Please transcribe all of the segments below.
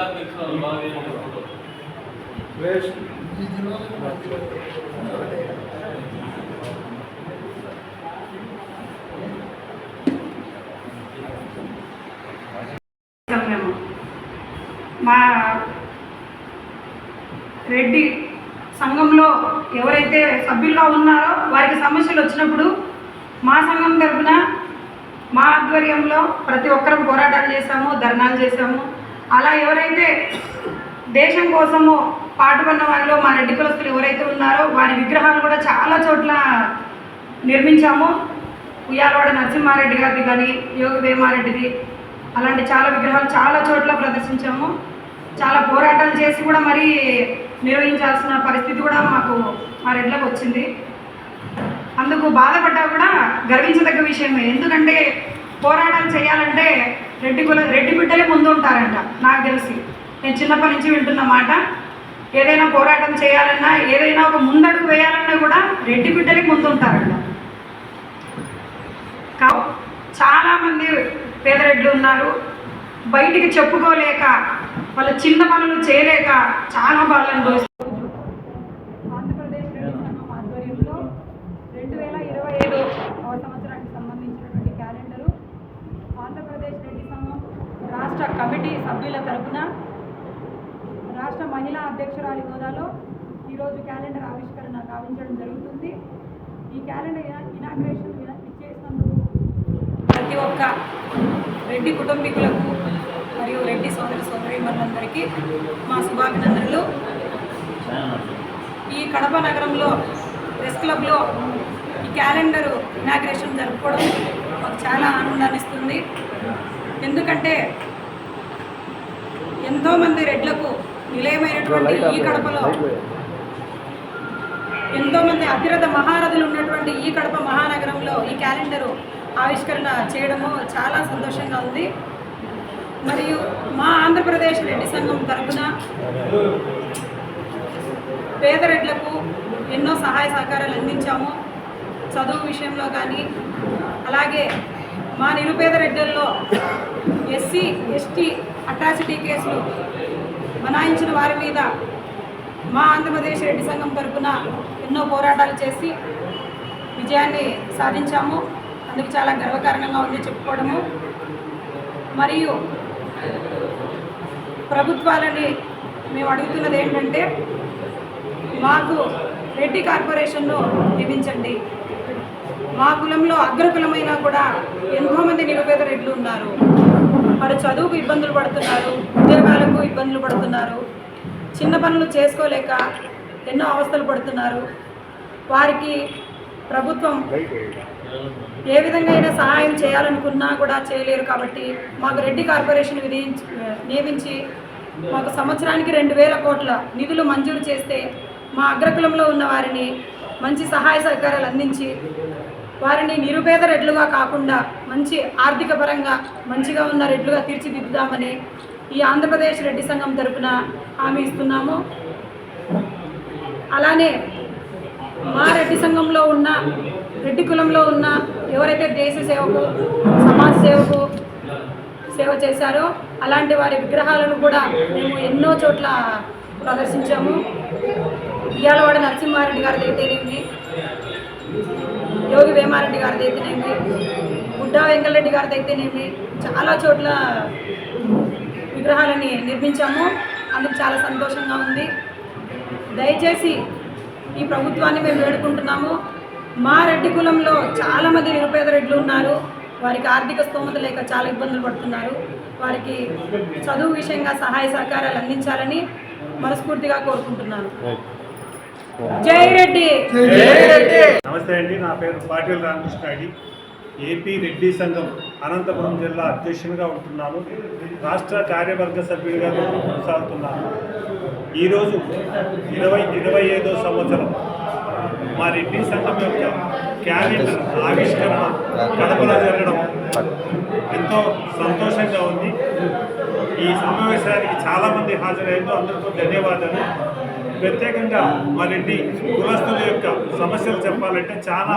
మా రెడ్డి సంఘంలో ఎవరైతే సభ్యులుగా ఉన్నారో వారికి సమస్యలు వచ్చినప్పుడు మా సంఘం తరఫున మా ఆధ్వర్యంలో ప్రతి ఒక్కరం పోరాటాలు చేశాము ధర్నాలు చేశాము. అలా ఎవరైతే దేశం కోసము పాటుపడిన వారిలో మా రెడ్డి కులస్తులు ఎవరైతే ఉన్నారో వారి విగ్రహాలు కూడా చాలా చోట్ల నిర్మించాము. ఉయ్యాలవాడ నరసింహారెడ్డి గారిది కానీ యోగి వేమారెడ్డిది అలాంటి చాలా విగ్రహాలు చాలా చోట్ల ప్రదర్శించాము. చాలా పోరాటాలు చేసి కూడా మరి నిర్వహించాల్సిన పరిస్థితి కూడా మాకు మా రెడ్లకు వచ్చింది. అందుకు బాధపడ్డా కూడా గర్వించదగ్గ విషయమే. ఎందుకంటే పోరాటాలు చేయాలంటే రెడ్డి కుల రెడ్డి బిడ్డలే ముందు ఉంటారంట నాకు తెలిసి. నేను చిన్నప్పటి నుంచి వింటున్న మాట ఏదైనా పోరాటం చేయాలన్నా ఏదైనా ఒక ముందడుగు వేయాలన్నా కూడా రెడ్డి బిడ్డలే ముందు ఉంటారంట కా చాలామంది పేదరెడ్లు ఉన్నారు. బయటికి చెప్పుకోలేక వాళ్ళ చిన్న పనులు చేయలేక చాలా బాధలు అనుభవిస్తారు ఆంధ్రప్రదేశ్ రెడ్డి సంఘం ఆధ్వర్యంలో రెండు వేల ఇరవై ఐదు సంవత్సరానికి సంబంధించినటువంటి క్యాలెండరు ఆంధ్రప్రదేశ్ రెడ్డి సంఘం రాష్ట్ర కమిటీ సభ్యుల తరపున రాష్ట్ర మహిళా అధ్యక్షురాలి హోదాలో ఈరోజు క్యాలెండర్ ఆవిష్కరణ గావించడం జరుగుతుంది. ఈ క్యాలెండర్ ఇనాగ్రేషన్ ఇనా- ప్రతి ఒక్క రెడ్డి కుటుంబీకులకు మరియు రెడ్డి సోదరి సోదరీమణులందరికీ మా శుభాభినందనలు. ఈ కడప నగరంలో ప్రెస్ క్లబ్లో ఈ క్యాలెండర్ ఇనాగ్రేషన్ జరుపుకోవడం మాకు చాలా ఆనందాన్ని ఇస్తుంది ఎందుకంటే ఎంతోమంది రెడ్లకు నిలయమైనటువంటి ఈ కడపలో ఎంతోమంది అతిరథ మహారథులు ఉన్నటువంటి ఈ కడప మహానగరంలో ఈ క్యాలెండరు ఆవిష్కరణ చేయడము చాలా సంతోషంగా ఉంది. మరియు మా ఆంధ్రప్రదేశ్ రెడ్డి సంఘం తరపున పేద రెడ్లకు ఎన్నో సహాయ సహకారాలు అందించాము. చదువు విషయంలో కానీ అలాగే మా నిరుపేద రెడ్డల్లో ఎస్సీ ఎస్టీ అట్రాసిటీ కేసులు బనాయించిన వారి మీద మా ఆంధ్రప్రదేశ్ రెడ్డి సంఘం తరఫున ఎన్నో పోరాటాలు చేసి విజయాన్ని సాధించాము. అందుకు చాలా గర్వకారణంగా ఉంది చెప్పుకోవడము. మరియు ప్రభుత్వాలని మేము అడుగుతున్నది ఏంటంటే మాకు రెడ్డి కార్పొరేషన్ను నియమించండి. మా కులంలో అగ్రకులమైనా కూడా ఎంతోమంది నిరుపేద రెడ్లు ఉన్నారు. వారు చదువుకు ఇబ్బందులు పడుతున్నారు ఉద్యోగాలకు ఇబ్బందులు పడుతున్నారు చిన్న పనులు చేసుకోలేక ఎన్నో అవస్థలు పడుతున్నారు. వారికి ప్రభుత్వం ఏ విధంగా అయినా సహాయం చేయాలనుకున్నా కూడా చేయలేరు కాబట్టి మాకు రెడ్డి కార్పొరేషన్ విధించి నియమించి మాకు సంవత్సరానికి రెండు వేల కోట్ల నిధులు మంజూరు చేస్తే మా అగ్రకులంలో ఉన్న వారిని మంచి సహాయ సహకారాలు అందించి వారిని నిరుపేద రెడ్లుగా కాకుండా మంచి ఆర్థిక పరంగా మంచిగా ఉన్న రెడ్లుగా తీర్చిదిద్దుదామని ఈ ఆంధ్రప్రదేశ్ రెడ్డి సంఘం తరపున హామీ ఇస్తున్నాము. అలానే మా రెడ్డి సంఘంలో ఉన్న రెడ్డి కులంలో ఉన్న ఎవరైతే దేశ సేవకు సమాజ సేవకు సేవ చేశారో అలాంటి వారి విగ్రహాలను కూడా మేము ఎన్నో చోట్ల ప్రదర్శించాము. ఇయ్యాలవాడ నరసింహారెడ్డి గారిది అయితేనేమి యోగి వేమారెడ్డి గారిది అయితేనేమి బుడ్డా వెంకటరెడ్డి గారిది అయితేనేమి చాలా చోట్ల విగ్రహాలని నిర్మించాము. అందుకు చాలా సంతోషంగా ఉంది. దయచేసి ఈ ప్రభుత్వాన్ని మేము వేడుకుంటున్నాము. మా రెడ్డి కులంలో చాలామంది నిరుపేద రెడ్లు ఉన్నారు. వారికి ఆర్థిక స్తోమత లేక చాలా ఇబ్బందులు పడుతున్నారు. వారికి చదువు విషయంగా సహాయ సహకారాలు అందించాలని మనస్ఫూర్తిగా కోరుకుంటున్నాను. జై రెడ్డి నమస్తే అండి నా పేరు పాటిల్ రామకృష్ణ రెడ్డి ఏపీ రెడ్డి సంఘం అనంతపురం జిల్లా అధ్యక్షునిగా ఉంటున్నాను. రాష్ట్ర కార్యవర్గ సభ్యుడిగా నేను కొనసాగుతున్నాను. ఈరోజు ఇరవై ఇరవై ఐదో సంవత్సరం. మా రెడ్డి సంఘం యొక్క క్యాలెండర్ ఆవిష్కరణ కడపలో జరగడం ఎంతో సంతోషంగా ఉంది. ఈ సమావేశానికి చాలామంది హాజరయ్యారు అందరితో ధన్యవాదాలు. ప్రత్యేకంగా మా రెడ్డి కులస్తుల యొక్క సమస్యలు చెప్పాలంటే చాలా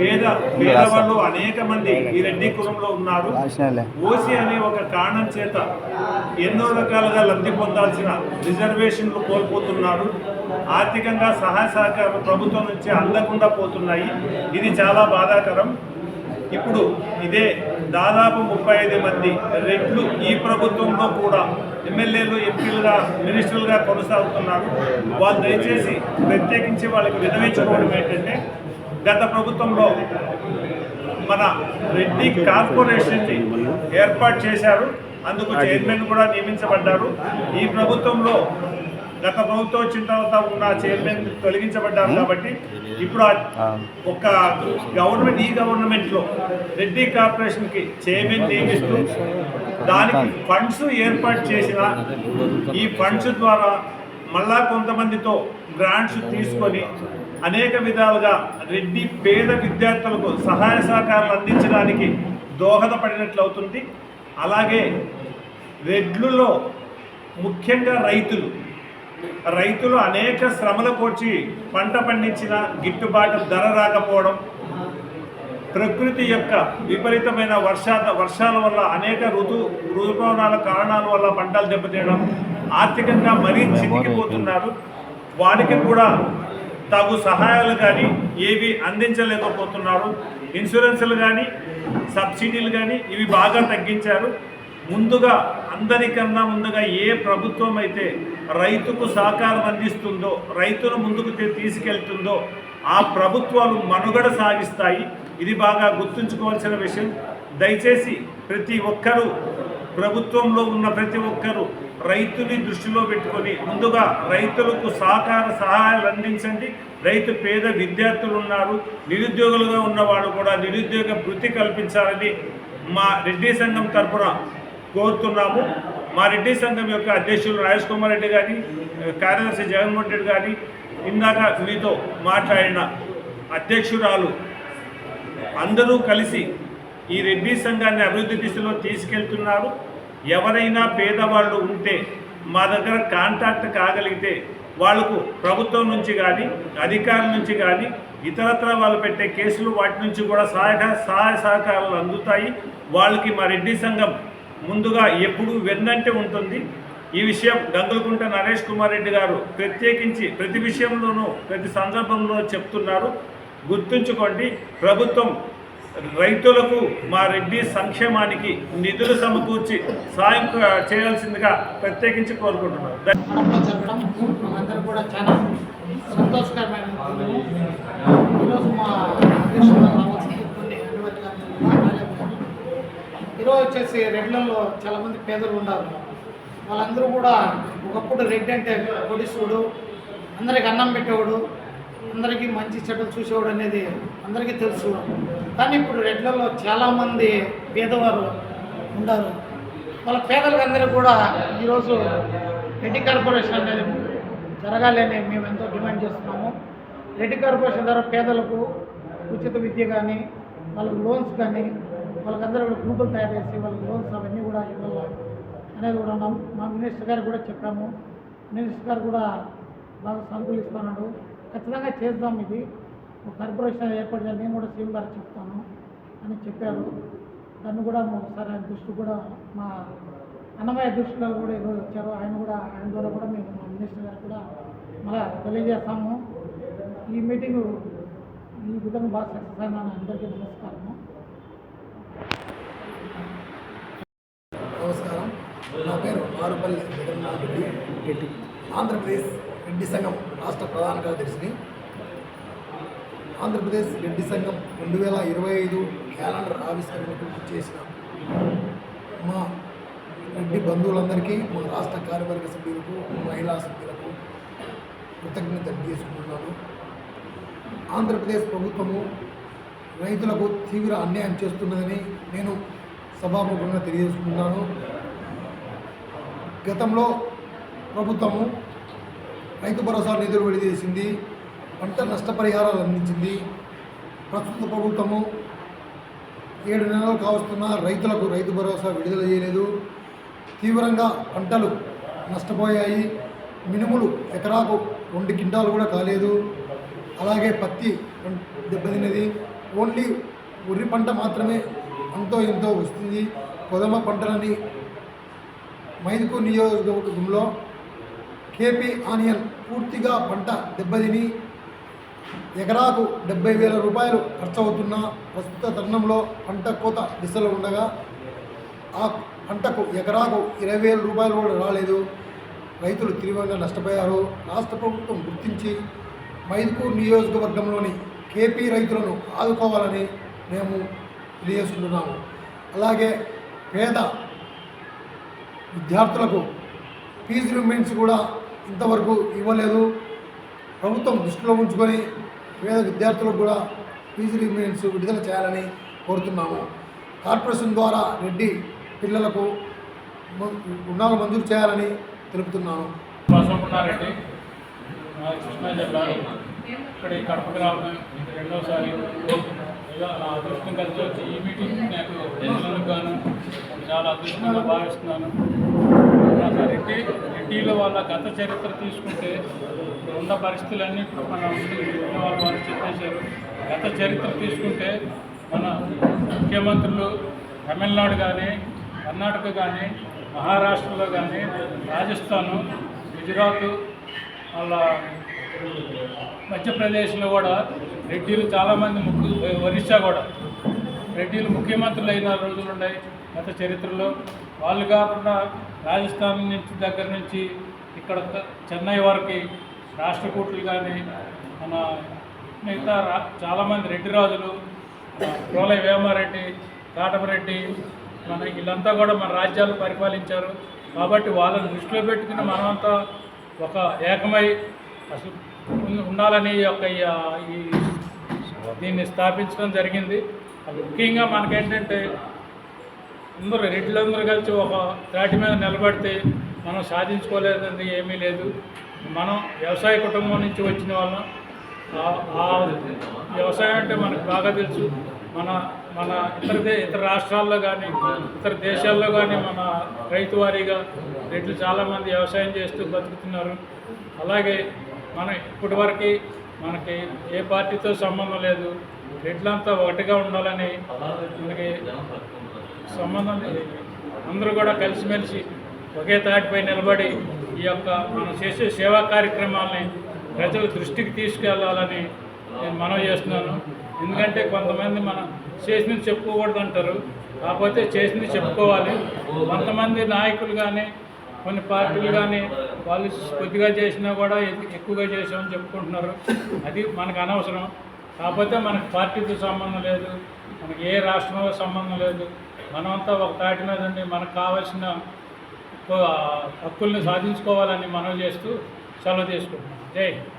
పేద పేదవాళ్ళు అనేక మంది ఈ రెడ్డి కులంలో ఉన్నారు. ఓసీ అనే ఒక కారణం చేత ఎన్నో రకాలుగా లబ్ధి పొందాల్సిన రిజర్వేషన్లు కోల్పోతున్నారు. ఆర్థికంగా సహాయ సహకారం ప్రభుత్వం నుంచి అందకుండా పోతున్నాయి. ఇది చాలా బాధాకరం. ఇప్పుడు ఇదే దాదాపు ముప్పై ఐదు మంది రెడ్లు ఈ ప్రభుత్వంలో కూడా ఎమ్మెల్యేలు ఎంపీలుగా మినిస్టర్లుగా కొనసాగుతున్నారు. వాళ్ళు దయచేసి ప్రత్యేకించి వాళ్ళకి విధవించుకోవడం ఏంటంటే గత ప్రభుత్వంలో మన రెడ్డి కార్పొరేషన్ని ఏర్పాటు చేశారు. అందుకు చైర్మన్ కూడా నియమించబడ్డారు. ఈ ప్రభుత్వంలో గత ప్రభుత్వం వచ్చిన తర్వాత ఉన్న చైర్మన్ తొలగించబడ్డారు కాబట్టి ఇప్పుడు ఒక గవర్నమెంట్ ఈ గవర్నమెంట్లో రెడ్డి కార్పొరేషన్కి చైర్మన్ నియమిస్తూ దానికి ఫండ్స్ ఏర్పాటు చేసిన ఈ ఫండ్స్ ద్వారా మళ్ళా కొంతమందితో గ్రాంట్స్ తీసుకొని అనేక విధాలుగా రెడ్డి పేద విద్యార్థులకు సహాయ సహకారాలు అందించడానికి దోహదపడినట్లు అవుతుంది. అలాగే రెడ్లులో ముఖ్యంగా రైతులు రైతులు అనేక శ్రమలు కోర్చి పంట పండించిన గిట్టుబాటు ధర రాకపోవడం ప్రకృతి యొక్క విపరీతమైన వర్షా వర్షాల వల్ల అనేక ఋతు ఋతుపవనాల కారణాల వల్ల పంటలు దెబ్బతీయడం ఆర్థికంగా మరీ చితికిపోతున్నారు. వారికి కూడా తగు సహాయాలు కానీ ఏవి అందించలేకపోతున్నారు. ఇన్సూరెన్సులు కానీ సబ్సిడీలు కానీ ఇవి బాగా తగ్గించారు. ముందుగా అందరికన్నా ముందుగా ఏ ప్రభుత్వం అయితే రైతుకు సహకారం అందిస్తుందో రైతును ముందుకు తీసుకెళ్తుందో ఆ ప్రభుత్వాలు మనుగడ సాగిస్తాయి. ఇది బాగా గుర్తుంచుకోవాల్సిన విషయం. దయచేసి ప్రతి ఒక్కరూ ప్రభుత్వంలో ఉన్న ప్రతి ఒక్కరూ రైతుని దృష్టిలో పెట్టుకొని ముందుగా రైతులకు సహకార సహాయాలు అందించండి. రైతు పేద విద్యార్థులు ఉన్నారు నిరుద్యోగులుగా ఉన్నవాళ్ళు కూడా నిరుద్యోగ వృత్తి కల్పించాలని మా రెడ్డి సంఘం తరఫున కోరుతున్నాము. మా రెడ్డి సంఘం యొక్క అధ్యక్షులు రాజేష్ కుమార్ రెడ్డి గారి కార్యదర్శి జగన్మోహన్ రెడ్డి గారి ఇందాక మీతో మాట్లాడిన అధ్యక్షురాలు అందరూ కలిసి ఈ రెడ్డి సంఘాన్ని అభివృద్ధి దిశలో తీసుకెళ్తున్నారు. ఎవరైనా పేదవాళ్ళు ఉంటే మా దగ్గర కాంటాక్ట్ కాగలిగితే వాళ్ళకు ప్రభుత్వం నుంచి కానీ అధికారుల నుంచి కానీ ఇతరత్ర వాళ్ళు పెట్టే కేసులు వాటి నుంచి కూడా సహాయ సహాయ సహకారాలు అందుతాయి. వాళ్ళకి మా రెడ్డి సంఘం ముందుగా ఎప్పుడు వెన్నంటే ఉంటుంది. ఈ విషయం గంగులకుంట నరేష్ కుమార్ రెడ్డి గారు ప్రత్యేకించి ప్రతి విషయంలోనూ ప్రతి సందర్భంలో చెప్తున్నారు. గుర్తుంచుకోండి ప్రభుత్వం రైతులకు మా రెడ్డి సంక్షేమానికి నిధులు సమకూర్చి సాయం చేయాల్సిందిగా ప్రత్యేకించి కోరుకుంటున్నారు. కూడా చాలా సంతోషకరమైన ఈరోజు మా కొన్ని ఈరోజు వచ్చేసి రెడ్లలో చాలామంది పేదలు ఉన్నారు. వాళ్ళందరూ కూడా ఒకప్పుడు రెడ్డి అంటే కొడిసుడు అందరికి అన్నం పెట్టేవాడు అందరికీ మంచి చెడ్డలు చూసేవాడు అనేది అందరికీ తెలుసు. కానీ ఇప్పుడు రెడ్లలో చాలామంది పేదవారు ఉన్నారు. వాళ్ళ పేదలకందరూ కూడా ఈరోజు రెడ్డి కార్పొరేషన్ అనేది జరగాలని మేము ఎంతో డిమాండ్ చేస్తున్నాము. రెడ్డి కార్పొరేషన్ ద్వారా పేదలకు ఉచిత విద్య కానీ వాళ్ళకు లోన్స్ కానీ వాళ్ళకందరూ కూడా గ్రూపులు తయారు చేసి వాళ్ళకి లోన్స్ అవన్నీ కూడా ఇవ్వాలి అనేది కూడా ఉన్నాం మా మినిస్టర్ గారు కూడా చెప్పాము. మినిస్టర్ గారు కూడా బాగా సంకులిస్తున్నాడు ఖచ్చితంగా చేద్దాం ఇది. కార్పొరేషన్ ఏర్పాటు చేయాలి నేను కూడా సీఎం గారు చెప్తాను అని చెప్పారు. దాన్ని కూడా ఒకసారి ఆయన దృష్టి కూడా మా అన్నమయ్య దృష్టిలో కూడా ఈరోజు వచ్చారు. ఆయన కూడా ఆయన ద్వారా కూడా మేము మా మినిస్టర్ గారు కూడా మళ్ళా తెలియజేస్తాము. ఈ మీటింగ్ ఈ విధంగా బాగా సక్సెస్ అయినా అందరికీ నమస్కారము. నమస్కారం. నా పేరు ఆరుపల్లి జగన్నాథ్ రెడ్డి. ఆంధ్రప్రదేశ్ రెడ్డి సంఘం రాష్ట్ర ప్రధాన కార్యదర్శిని ఆంధ్రప్రదేశ్ రెడ్డి సంఘం రెండు వేల ఇరవై ఐదు క్యాలెండర్ ఆవిష్కరణకు చేసిన మా రెడ్డి బంధువులందరికీ మా రాష్ట్ర కార్యవర్గ సభ్యులకు మహిళా సభ్యులకు కృతజ్ఞత చేసుకుంటున్నాను ఆంధ్రప్రదేశ్ ప్రభుత్వము రైతులకు తీవ్ర అన్యాయం చేస్తున్నదని నేను సభాముఖంగా తెలియజేసుకుంటున్నాను. గతంలో ప్రభుత్వము రైతు భరోసా నిధులు విడుదల చేసింది పంట నష్టపరిహారాలు అందించింది. ప్రస్తుత ప్రభుత్వము ఏడు నెలలు కావస్తున్న రైతులకు రైతు భరోసా విడుదల చేయలేదు. తీవ్రంగా పంటలు నష్టపోయాయి. మినుములు ఎకరాకు రెండు కింటాలు కూడా కాలేదు. అలాగే పత్తి దెబ్బతిన్నది. ఓన్లీ ఉర్రి పంట మాత్రమే అంతో ఎంతో వస్తుంది. కొదమ పంటలని మైదుకు నియోజకవర్గంలో కేపీ ఆనియన్ పూర్తిగా పంట దెబ్బతిని ఎకరాకు డెబ్బై వేల రూపాయలు ఖర్చవుతున్న ప్రస్తుత తరుణంలో పంట కోత దిశలో ఉండగా ఆ పంటకు ఎకరాకు ఇరవై వేల రూపాయలు కూడా రాలేదు. రైతులు తీవ్రంగా నష్టపోయారు. రాష్ట్ర ప్రభుత్వం గుర్తించి మైదుకూరు నియోజకవర్గంలోని కేపీ రైతులను ఆదుకోవాలని మేము తెలియజేస్తున్నాము. అలాగే పేద విద్యార్థులకు ఫీజు రిమెంట్స్ కూడా ఇంతవరకు ఇవ్వలేదు. ప్రభుత్వం దృష్టిలో ఉంచుకొని పేద విద్యార్థులకు కూడా ఫీజు రిమెంట్స్ విడుదల చేయాలని కోరుతున్నాము. కార్పొరేషన్ ద్వారా రెడ్డి పిల్లలకు రుణాలు మంజూరు చేయాలని తెలుపుతున్నాను. బసవపున్నారెడ్డి మా కృష్ణా జిల్లా ఇక్కడ కడప గ్రామం రెండోసారి ఇలా నా అదృష్టం కలిసి వచ్చి ఈ మీటింగ్ నాకు తెలిసినందుకు గాను చాలా అదృష్టంగా భావిస్తున్నాను. అసలు రెడ్డి వాళ్ళ గత చరిత్ర తీసుకుంటే ఉన్న పరిస్థితులన్నీ ఇప్పుడు మన వాళ్ళు చెప్పేశారు. గత చరిత్ర తీసుకుంటే మన ముఖ్యమంత్రులు తమిళనాడు కానీ కర్ణాటక కానీ మహారాష్ట్రలో కానీ రాజస్థాను గుజరాత్ వాళ్ళ మధ్యప్రదేశ్లో కూడా రెడ్డిలు చాలామంది ముఖ్య ఒరిస్సా కూడా రెడ్డిలు ముఖ్యమంత్రులు అయిన రోజులు ఉన్నాయి గత చరిత్రలో. వాళ్ళు కాకుండా రాజస్థాన్ నుంచి దగ్గర నుంచి ఇక్కడ చెన్నై వారికి రాష్ట్రకూటులు కానీ మన మిగతా రా చాలామంది రెడ్డి రాజులు రోలై వేమారెడ్డి కాటమరెడ్డి మన వీళ్ళంతా కూడా మన రాజ్యాలు పరిపాలించారు. కాబట్టి వాళ్ళని దృష్టిలో పెట్టుకుని మనమంతా ఒక ఏకమై అసలు ఉండాలని ఈ యొక్క ఈ- దీన్ని స్థాపించడం జరిగింది. అది ముఖ్యంగా మనకేంటంటే అందరూ రెడ్లందరూ కలిసి ఒక త్రాటి మీద నిలబడితే మనం సాధించుకోలేదని ఏమీ లేదు. మనం వ్యవసాయ కుటుంబం నుంచి వచ్చిన వాళ్ళం. వ్యవసాయం అంటే మనకు బాగా తెలుసు. మన మన ఇతర దే ఇతర రాష్ట్రాల్లో కానీ ఇతర దేశాల్లో కానీ మన రైతు వారీగా రెడ్లు చాలామంది వ్యవసాయం చేస్తూ బతుకుతున్నారు. అలాగే మన ఇప్పటివరకు మనకి ఏ పార్టీతో సంబంధం లేదు. రెడ్లంతా ఒకటిగా ఉండాలని మనకి సంబంధం అందరూ కూడా కలిసిమెలిసి ఒకే తాటిపై నిలబడి ఈ యొక్క మనం చేసే సేవా కార్యక్రమాలని ప్రజల దృష్టికి తీసుకెళ్ళాలని నేను మనవి చేస్తున్నాను. ఎందుకంటే కొంతమంది మనం చేసినది చెప్పుకోకూడదు అంటారు. కాకపోతే చేసింది చెప్పుకోవాలి. కొంతమంది నాయకులు కానీ కొన్ని పార్టీలు కానీ వాళ్ళు కొద్దిగా చేసినా కూడా ఎక్కువగా చేసామని చెప్పుకుంటున్నారు. అది మనకు అనవసరం. కాకపోతే మనకు పార్టీతో సంబంధం లేదు. మనకి ఏ రాష్ట్రంలో సంబంధం లేదు. మనమంతా ఒక తాటి మీద ఉండి మనకు కావాల్సిన హక్కుల్ని సాధించుకోవాలని మనం చేస్తూ సెలవు తీసుకుంటున్నాం జై హింద్.